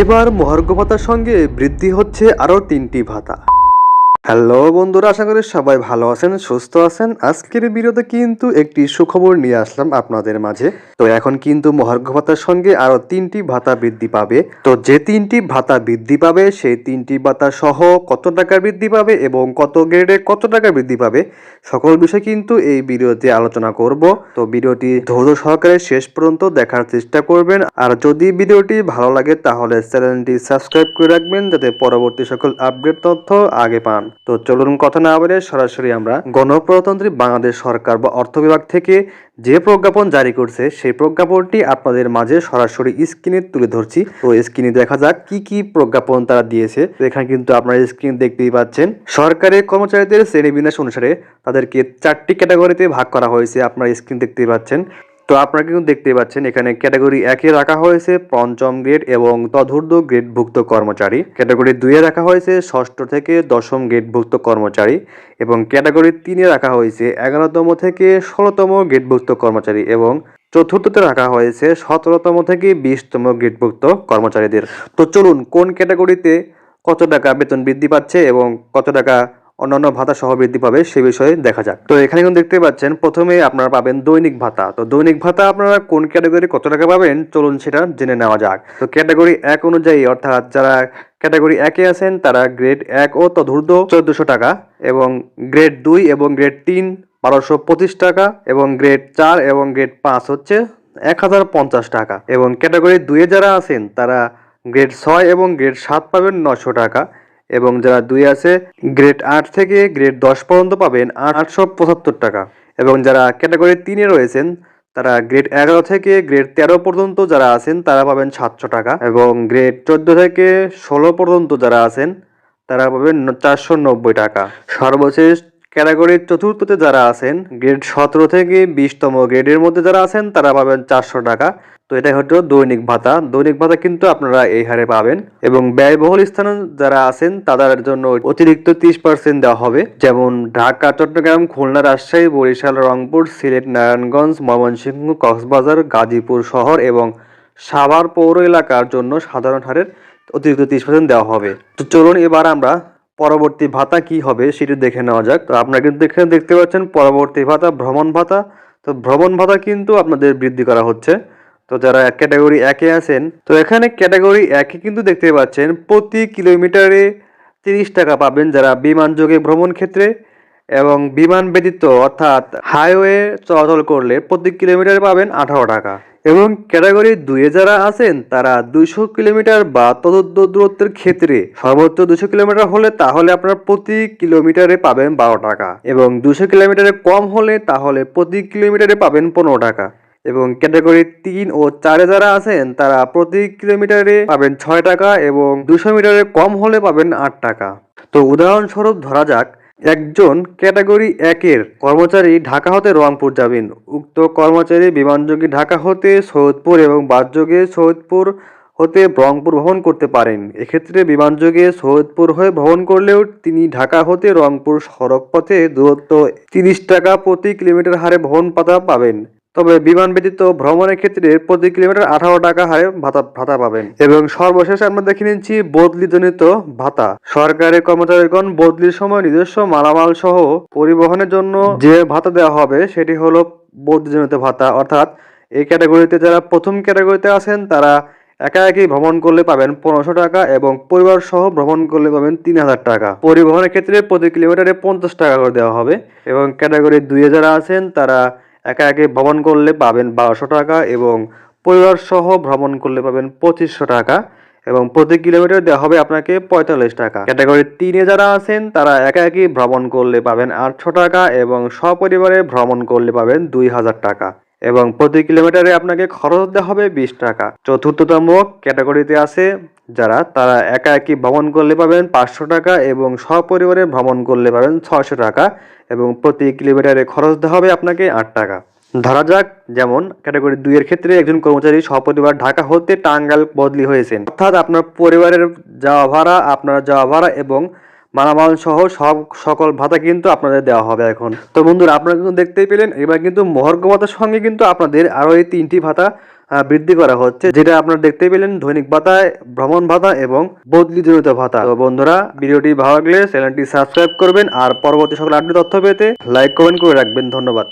এবার মহার্ঘ ভাতার সঙ্গে বৃদ্ধি হচ্ছে আরও তিনটি ভাতা। হ্যালো বন্ধুরা, আশা করি সবাই ভালো আছেন, সুস্থ আছেন। আজকের ভিডিওতে কিন্তু একটি সুখবর নিয়ে আসলাম আপনাদের মাঝে। তো এখন কিন্তু মহার্ঘ ভাতার সঙ্গে আরও তিনটি ভাতা বৃদ্ধি পাবে। তো যে তিনটি ভাতা বৃদ্ধি পাবে, সেই তিনটি ভাতা সহ কত টাকা বৃদ্ধি পাবে এবং কত গ্রেডে কত টাকা বৃদ্ধি পাবে, সকল বিষয় কিন্তু এই ভিডিওতে আলোচনা করব। তো ভিডিওটি ধৈর্য সহকারে শেষ পর্যন্ত দেখার চেষ্টা করবেন। আর যদি ভিডিওটি ভালো লাগে, তাহলে চ্যানেলটি সাবস্ক্রাইব করে রাখবেন, যাতে পরবর্তী সকল আপডেট তথ্য আগে পান। তো চলুন কথা না বলে সরাসরি আমরা গণপ্রজাতন্ত্রী বাংলাদেশ সরকার বা অর্থ বিভাগ থেকে যে প্রজ্ঞাপন জারি করছে, সেই প্রজ্ঞাপনটি আপনাদের মাঝে সরাসরি স্ক্রিনে তুলে ধরছি। তো স্ক্রিনে দেখা যাক কি কি প্রজ্ঞাপন তারা দিয়েছে। তো এখানে কিন্তু আপনারা স্ক্রিন দেখতেই পাচ্ছেন, সরকারের কর্মচারীদের শ্রেণীবিন্যাস অনুসারে তাদেরকে চারটি ক্যাটাগরিতে ভাগ করা হয়েছে। আপনারা স্ক্রিন দেখতেই পাচ্ছেন। তো আপনারা কিন্তু দেখতেই পাচ্ছেন, এখানে ক্যাটাগরি একে রাখা হয়েছে পঞ্চম গ্রেড এবং তদূর্ধ্ব গ্রেডভুক্ত কর্মচারী। ক্যাটাগরি দুইয়ে রাখা হয়েছে ষষ্ঠ থেকে দশম গ্রেডভুক্ত কর্মচারী এবং ক্যাটাগরি তিনে রাখা হয়েছে এগারোতম থেকে ষোলোতম গ্রেডভুক্ত কর্মচারী এবং চতুর্থতে রাখা হয়েছে সতেরোতম থেকে বিশতম গ্রেডভুক্ত কর্মচারীদের। তো চলুন, কোন ক্যাটাগরিতে কত টাকা বেতন বৃদ্ধি পাচ্ছে এবং কত টাকা অন্যান্য ভাতা সহ বৃদ্ধি পাবে, সে বিষয়ে দেখা যাক। তো এখানে কিন্তু দেখতে পাচ্ছেন, প্রথমে আপনারা পাবেন দৈনিক ভাতা। তো দৈনিক ভাতা আপনারা কোন ক্যাটাগরি, কত টাকা পাবেন, চলুন সেটা জেনে নেওয়া যাক। তো ক্যাটাগরি এক অনুযায়ী, অর্থাৎ যারা ক্যাটাগরি একে আছেন, তারা গ্রেড এক ও তদূর্ধ্ব চোদ্দশো টাকা এবং গ্রেড দুই এবং গ্রেড তিন বারোশো পঁচিশ টাকা এবং গ্রেড চার এবং গ্রেড পাঁচ হচ্ছে এক হাজার পঞ্চাশ টাকা। এবং ক্যাটাগরি দুইয়ে যারা আছেন, তারা গ্রেড ছয় এবং গ্রেড সাত পাবেন নশো টাকা। এবং যারা দুই আছে গ্রেড আট থেকে গ্রেড দশ পর্যন্ত পাবেন আটশো পঁচাত্তর টাকা। এবং যারা ক্যাটাগরি তিনে রয়েছেন, তারা গ্রেড এগারো থেকে গ্রেড তেরো পর্যন্ত যারা আছেন, তারা পাবেন সাতশো টাকা। এবং গ্রেড চোদ্দ থেকে ষোলো পর্যন্ত যারা আছেন, তারা পাবেন চারশো নব্বই টাকা। সর্বশেষ ক্যাটাগরির চতুর্থতে যারা আছেন গ্রেড সতেরো থেকে বিশতম গ্রেডের মধ্যে যারা আছেন, তারা পাবেন চারশো টাকা। তো এটাই হচ্ছে দৈনিক ভাতা। দৈনিক ভাতা কিন্তু আপনারা এই হারে পাবেন এবং ব্যয়বহুল স্থানে যারা আছেন, তাদের জন্য অতিরিক্ত তিরিশ পার্সেন্ট দেওয়া হবে। যেমন ঢাকা, চট্টগ্রাম, খুলনা, রাজশাহী, বরিশাল, রংপুর, সিলেট, নারায়ণগঞ্জ, ময়মনসিংহ, কক্সবাজার, গাজীপুর শহর এবং সাভার পৌর এলাকার জন্য সাধারণ হারের অতিরিক্ত তিরিশ পার্সেন্ট দেওয়া হবে। তো চলুন এবার আমরা পরবর্তী ভাতা কি হবে সেটি দেখে নেওয়া যাক। তো আপনারা কিন্তু দেখে দেখতে পাচ্ছেন পরবর্তী ভাতা, ভ্রমণ ভাতা। তো ভ্রমণ ভাতা কিন্তু আপনাদের বৃদ্ধি করা হচ্ছে। তো যারা ক্যাটাগরি একে আছেন, তো এখানে ক্যাটাগরি একে কিন্তু দেখতে পাচ্ছেন, প্রতি কিলোমিটারে তিরিশ টাকা পাবেন যারা বিমান যোগে ভ্রমণ ক্ষেত্রে এবং বিমান ব্যতীত অর্থাৎ হাইওয়ে চলাচল করলে প্রতি কিলোমিটারে পাবেন আঠারো টাকা। এবং ক্যাটাগরি দুয়ে যারা আছেন, তারা দুইশো কিলোমিটার বা তদুর্ধ দূরত্বের ক্ষেত্রে সর্বোচ্চ দুশো কিলোমিটার হলে তাহলে আপনার প্রতি কিলোমিটারে পাবেন বারো টাকা এবং দুশো কিলোমিটারে কম হলে তাহলে প্রতি কিলোমিটারে পাবেন পনেরো টাকা। এবং ক্যাটাগরি তিন ও চারে যারা আছেন, তারা প্রতি কিলোমিটারে পাবেন ছয় টাকা এবং দুশো মিটারে কম হলে পাবেন আট টাকা। তো উদাহরণস্বরূপ ধরা যাক, একজন ক্যাটাগরি একের কর্মচারী ঢাকা হতে রংপুর যাবেন। উক্ত কর্মচারী বিমানযোগে ঢাকা হতে সৈয়দপুর এবং বাসযোগে সৈয়দপুর হতে রংপুর ভ্রমণ করতে পারেন। এক্ষেত্রে বিমানযোগে সৈয়দপুর হয়ে ভ্রমণ করলেও তিনি ঢাকা হতে রংপুর সড়ক পথে দূরত্ব তিরিশ টাকা প্রতি কিলোমিটার হারে ভ্রমণ পাতা পাবেন। তবে বিমান ব্যতীত ভ্রমণের ক্ষেত্রে প্রতি কিলোমিটার আঠারো টাকা হারে ভাতা ভাতা পাবেন। এবং সর্বশেষ আমরা দেখে নিচ্ছি বদলিজনিত ভাতা। সরকারি কর্মচারীগণ বদলির সময় নিজস্ব মালামাল সহ পরিবহনের জন্য যে ভাতা দেওয়া হবে, সেটি হলো বদলিজনিত ভাতা। অর্থাৎ এই ক্যাটাগরিতে যারা প্রথম ক্যাটাগরিতে আছেন, তারা একা একই ভ্রমণ করলে পাবেন পনেরোশো টাকা এবং পরিবার সহ ভ্রমণ করলে পাবেন তিন হাজার টাকা। পরিবহনের ক্ষেত্রে প্রতি কিলোমিটারে পঞ্চাশ টাকা করে দেওয়া হবে। এবং ক্যাটাগরি দুইয়ে যারা আছেন, তারা একা একে ভ্রমণ করলে পাবেন বারোশো টাকা এবং পরিবার সহ ভ্রমণ করলে পাবেন পঁচিশশো টাকা এবং প্রতি কিলোমিটার দেওয়া হবে আপনাকে পঁয়তাল্লিশ টাকা। ক্যাটাগরি তিনে যারা আছেন, তারা একা একই ভ্রমণ করলে পাবেন আটশো টাকা এবং সপরিবারে ভ্রমণ করলে পাবেন দুই হাজার টাকা এবং প্রতি কিলোমিটারে আপনাকে খরচ দেওয়া হবে বিশ টাকা। চতুর্থতম ক্যাটাগরিতে আছে যারা, তারা একা একই ভ্রমণ করলে পাবেন পাঁচশো টাকা এবং সপরিবারে ভ্রমণ করলে পাবেন ছশো টাকা এবং প্রতি কিলোমিটারে খরচ দেওয়া হবে আপনাকে আট টাকা। ধরা যাক, যেমন ক্যাটাগরি দুইয়ের ক্ষেত্রে একজন কর্মচারী সপরিবার ঢাকা হতে টাঙ্গাল বদলি হয়েছেন। অর্থাৎ আপনার পরিবারের যাওয়া ভাড়া, আপনার যাওয়া ভাড়া এবং মালামাল সহ সব সকল ভাতা কিন্তু আপনাদের দেওয়া হবে এখন। তো বন্ধুরা, আপনারা কিন্তু দেখতেই পেলেন, এবার কিন্তু মহর্গ ভাতার সঙ্গে কিন্তু আপনাদের আরও এই তিনটি ভাতা বৃদ্ধি করা হচ্ছে, যেটা আপনারা দেখতেই পেলেন, দৈনিক ভাতায় ভ্রমণ ভাতা এবং বদলিজনিত ভাতা। তো বন্ধুরা, ভিডিওটি ভালো লাগলে চ্যানেলটি সাবস্ক্রাইব করবেন, আর পরবর্তী সকল আপডেট তথ্য পেতে লাইক কমেন্ট করে রাখবেন। ধন্যবাদ।